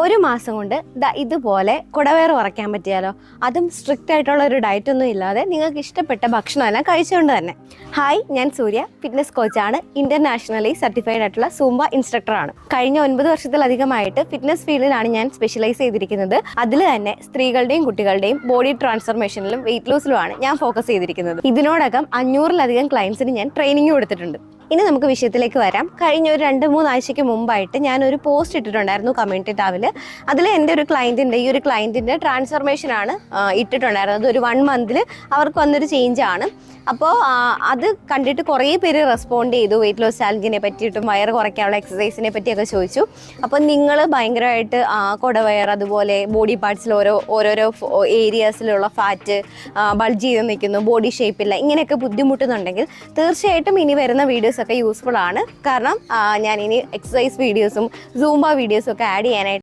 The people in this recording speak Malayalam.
ഒരു മാസം കൊണ്ട് ഇതുപോലെ കുടവയർ കുറയ്ക്കാൻ പറ്റിയാലോ? അതും സ്ട്രിക്റ്റ് ആയിട്ടുള്ള ഒരു ഡയറ്റ് ഒന്നും ഇല്ലാതെ നിങ്ങൾക്ക് ഇഷ്ടപ്പെട്ട ഭക്ഷണമെല്ലാം കഴിച്ചുകൊണ്ട് തന്നെ. ഹായ് ഞാൻ സൂര്യ ഫിറ്റ്നസ് കോച്ചാണ് ഇന്റർനാഷണലി സർട്ടിഫൈഡ് ആയിട്ടുള്ള സൂംബ ഇൻസ്ട്രക്ടറാണ് കഴിഞ്ഞ ഒൻപത് വർഷത്തിലധികമായിട്ട് ഫിറ്റ്നസ് ഫീൽഡിലാണ് ഞാൻ സ്പെഷ്യലൈസ് ചെയ്തിരിക്കുന്നത്. അതിൽ തന്നെ സ്ത്രീകളുടെയും കുട്ടികളുടെയും ബോഡി ട്രാൻസ്ഫർമേഷനിലും വെയിറ്റ് ലോസിലുമാണ് ഞാൻ ഫോക്കസ് ചെയ്തിരിക്കുന്നത്. ഇതിനോടകം അഞ്ഞൂറിലധികം ക്ലയൻസിന് ഞാൻ ട്രെയിനിങ് കൊടുത്തിട്ടുണ്ട് ഇനി നമുക്ക് വിഷയത്തിലേക്ക് വരാം. കഴിഞ്ഞ ഒരു രണ്ട് മൂന്നാഴ്ചയ്ക്ക് മുമ്പായിട്ട് ഞാൻ ഒരു പോസ്റ്റ് ഇട്ടിട്ടുണ്ടായിരുന്നു കമ്മ്യൂണിറ്റി ടാവിൽ അതിൽ എന്റെ ഒരു ക്ലയന്റിന്റെ ഈ ഒരു ക്ലയന്റിന്റെ ആ, ഇട്ടിട്ടുണ്ടായിരുന്നത്. ഒരു വൺ മന്തിൽ അവർക്ക് വന്നൊരു ആണ്. അപ്പോൾ അത് കണ്ടിട്ട് കുറേ പേര് റെസ്പോണ്ട് ചെയ്തു. വെയിറ്റ് ലോസ് ചാലഞ്ചിനെ പറ്റിയിട്ടും വയർ കുറയ്ക്കാനുള്ള എക്സസൈസിനെ പറ്റിയൊക്കെ ചോദിച്ചു. അപ്പോൾ നിങ്ങൾ ഭയങ്കരമായിട്ട് കുടവയർ അതുപോലെ ബോഡി പാർട്സിൽ ഓരോ ഓരോരോ ഏരിയാസിലുള്ള ഫാറ്റ് ബൾജ് ചെയ്ത് നിൽക്കുന്നു. ബോഡി ഷേപ്പില്ല ഇങ്ങനെയൊക്കെ ബുദ്ധിമുട്ടുന്നുണ്ടെങ്കിൽ തീർച്ചയായിട്ടും ഇനി വരുന്ന വീഡിയോസ് ഒക്കെ യൂസ്ഫുൾ ആണ്. കാരണം ഞാൻ ഇനി എക്സസൈസ് വീഡിയോസും സൂംബ വീഡിയോസും ഒക്കെ ആഡ് ചെയ്യാനായിട്ട്